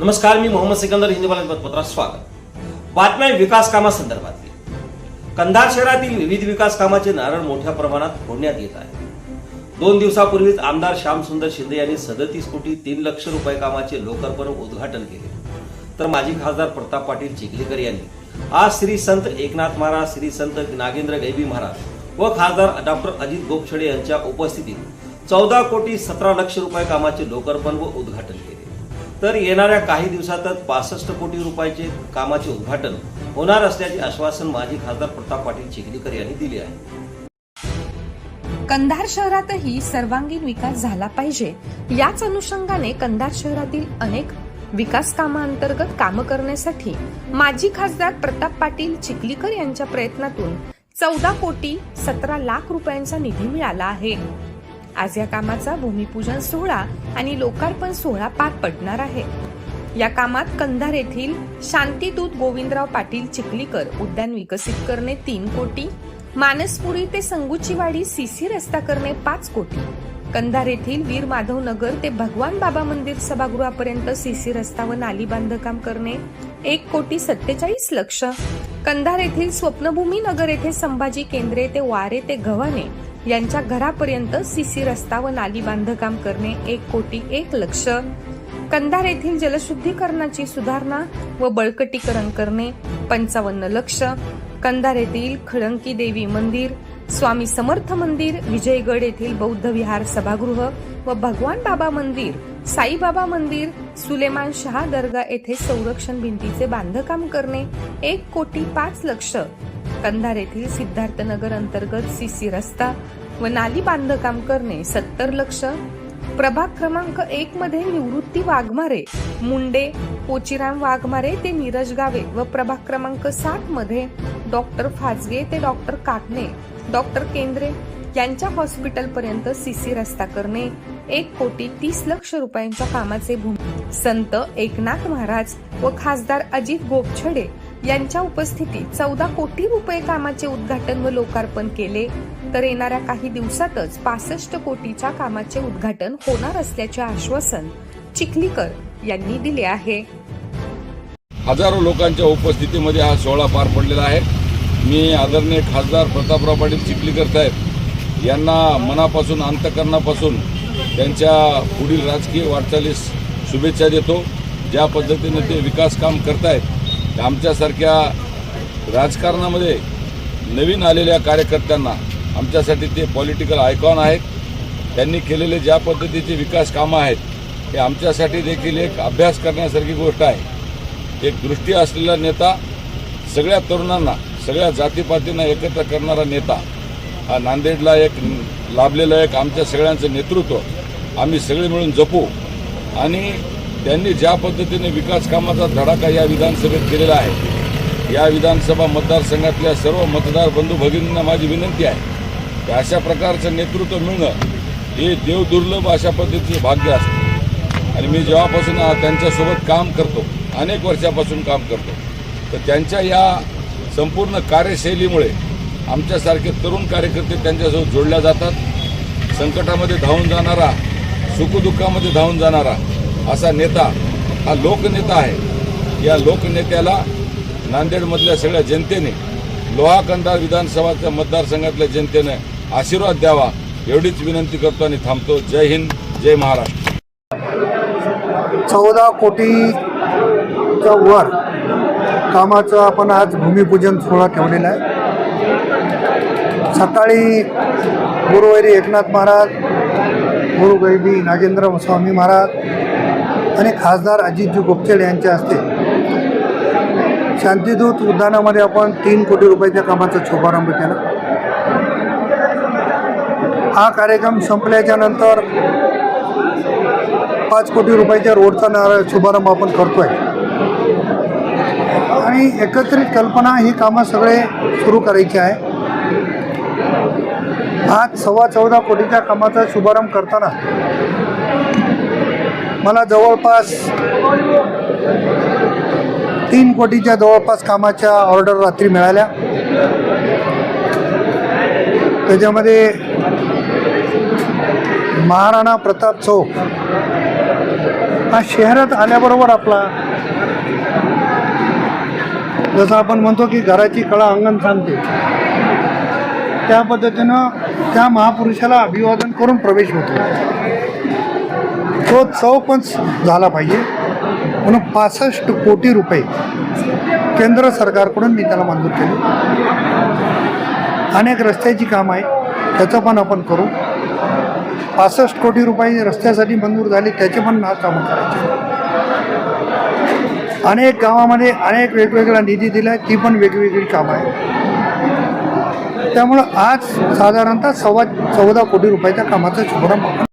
नमस्कार मी मोहम्मद सिकंदर हिंदी बातमीपत्रात स्वागत. बातम्या विकास कामासंदर्भातली कंधार शहरातील विविध विकास कामाचे नारळ मोठ्या प्रमाणात फोडण्यात येत आहे दोन दिवसापूर्वीच आमदार श्यामसुंदर शिंदे यांनी सदतीस कोटी तीन लक्ष रुपये कामाचे लोकार्पण व उद्घाटन केले. तर माजी खासदार प्रताप पाटील चिखलीकर यांनी आज श्री संत एकनाथ महाराज श्री संत नागेंद्र गैबी महाराज व खासदार डॉक्टर अजित गोपछडे यांच्या उपस्थितीत चौदा कोटी सतरा लक्ष रुपये कामाचे लोकार्पण व उद्घाटन केले. तर येणाऱ्या काही दिवसातच पासष्ट कोटी रुपयाचे कामाचे उद्घाटन होणार असल्याचे आश्वासन माजी खासदार प्रताप पाटील चिखलीकर यांनी दिले आहे. कंधार शहरातही सर्वांगीण विकास झाला पाहिजे. याच अनुषंगाने कंधार शहरातील अनेक विकास कामांतर्गत कामं करण्यासाठी माजी खासदार प्रताप पाटील चिखलीकर यांच्या प्रयत्नातून चौदा कोटी सतरा लाख रुपयांचा निधी मिळाला आहे. आज या कामाचा भूमिपूजन सोहळा आणि लोकार्पण सोहळा पार पडणार आहे. या कामात कंधार येथील शांतीदूत गोविंदराव पाटील चिखलीकर उद्यान विकसित करणे तीन कोटी मानसपुरी ते संगुचीवाडी सीसी रस्ता करणे पाच कोटी कंधार येथील वीर माधव नगर ते भगवान बाबा मंदिर सभागृहापर्यंत सीसी रस्ता व नाली बांधकाम करणे एक कोटी सत्तेचाळीस लक्ष कंधार येथील स्वप्नभूमी नगर येथे संभाजी केंद्रे ते वारे ते गव्हाणे यांच्या घरापर्यंत सीसी रस्ता व नाली बांधकाम करणे एक कोटी एक लक्ष. कंधार येथील जलशुद्धीकरणाची सुधारणा व बळकटीकरण करणे पंचावन्न लक्ष. कंधार येथील खळंकी देवी मंदिर स्वामी समर्थ मंदिर विजयगड येथील बौद्ध विहार सभागृह व भगवान बाबा मंदिर साईबाबा मंदिर सुलेमान शहा दर्गा येथे संरक्षण भिंतीचे बांधकाम करणे एक कोटी पाच लक्ष. कंधार येथील सिद्धार्थनगर अंतर्गत सीसी रस्ता व नाली बांधकाम करणे सत्तर लक्ष. प्रभाग क्रमांक एक मध्ये निवृत्ती वाघमारे मुंडे पोचिराम वाघमारे ते नीरज गावे व प्रभाग क्रमांक सात मध्ये डॉक्टर फाजगे ते डॉक्टर काकणे डॉक्टर केंद्रे यांच्या हॉस्पिटल पर्यंत सीसी रस्ता करणे. एक कोटी तीस लक्ष रुपयांच्या कामाचे भूमी. संत एकनाथ महाराज व खासदार अजित गोपछडे यांच्या उपस्थितीत चौदा कोटी रुपये कामाचे उद्घाटन व लोकार्पण केले. तर येणाऱ्या काही दिवसातच पासष्ट कोटीच्या कामाचे उद्घाटन होणार असल्याचे आश्वासन चिखलीकर यांनी दिले आहे. हजारो लोकांच्या उपस्थितीमध्ये हा सोहळा पार पडलेला आहे. मी आदरणीय खासदार प्रतापराव पाटील चिखलीकर साहेब यांना मनापासून अंतकरणापासून त्यांच्या पुढील राजकीय वाटचालीस शुभेच्छा देतो. ज्या पद्धतीने ते विकास काम करतायत आमच्यासारख्या राजकारणामध्ये नवीन आलेल्या कार्यकर्त्यांना आमच्यासाठी ते पॉलिटिकल आयकॉन आहेत. त्यांनी केलेले ज्या पद्धतीचे विकास कामं आहेत हे आमच्यासाठी देखील एक अभ्यास करण्यासारखी गोष्ट आहे. एक दृष्टी असलेला नेता सगळ्या तरुणांना सगळ्या जातीपातींना एकत्र करणारा नेता हा नांदेडला एक लाभलेलं एक आमच्या सगळ्यांचं नेतृत्व. आम्ही सगळे मिळून जपू आणि त्यांनी ज्या पद्धतीने विकास कामाचा धडाका या विधानसभेत केलेला आहे या विधानसभा मतदारसंघातल्या सर्व मतदार बंधू भगिनींना माझी विनंती आहे की अशा प्रकारचं नेतृत्व मिळणं हे देवदुर्लभ अशा पद्धतीचं भाग्य असतं. आणि मी जेव्हापासून त्यांच्यासोबत काम करतो अनेक वर्षापासून काम करतो तर त्यांच्या या संपूर्ण कार्यशैलीमुळे आमच्यासारखे तरुण कार्यकर्ते त्यांच्यासोबत जोडल्या जातात. संकटामध्ये धावून जाणारा सुखदुःखामध्ये धावून जाणारा असा नेता हा लोकनेता आहे. या लोकनेत्याला नांदेडमधल्या सगळ्या जनतेने लोहा कंधार विधानसभाच्या मतदारसंघातल्या जनतेने आशीर्वाद द्यावा एवढीच विनंती करतो आणि थांबतो. जय हिंद जय महाराष्ट्र. चौदा कोटीच्या वर कामाचं आपण आज भूमिपूजन सोहळा ठेवलेला आहे. सकाळी गुरुवैरी एकनाथ महाराज गुरुगैबी नागेंद्र स्वामी महाराज आणि खासदार अजितजी गोपचेड यांच्या हस्ते शांतीदूत उद्यानामध्ये आपण तीन कोटी रुपयाच्या कामाचा शुभारंभ केला. हा कार्यक्रम संपल्याच्या नंतर पाच कोटी रुपयाच्या रोडचा नारळ शुभारंभ आपण करतोय. आणि एकत्रित कल्पना ही कामं सगळे सुरू करायची आहे. आज सव्वा चौदा कोटीच्या कामाचा शुभारंभ करताना मला जवळपास तीन कोटीच्या जवळपास कामाच्या ऑर्डर रात्री मिळाल्या. त्याच्यामध्ये महाराणा प्रताप चौक हा शहरात आल्याबरोबर आपला जसं आपण म्हणतो की घराची कळा अंगण सांगते. त्या पद्धतीनं त्या महापुरुषाला अभिवादन करून प्रवेश होतो. तो पण झाला पाहिजे. म्हणून पासष्ट कोटी रुपये केंद्र सरकारकडून मी त्याला मंजूर केले. अनेक रस्त्याची कामं आहे त्याचं पण आपण करू. पासष्ट कोटी रुपये रस्त्यासाठी मंजूर झाले त्याचे पण आज कामं करायचे. अनेक गावामध्ये अनेक वेगवेगळा निधी दिला ती पण वेगवेगळी कामं आहे त्यामुळं आज साधारणतः सव्वा चौदा कोटी रुपयाच्या कामाचा शुभारंभ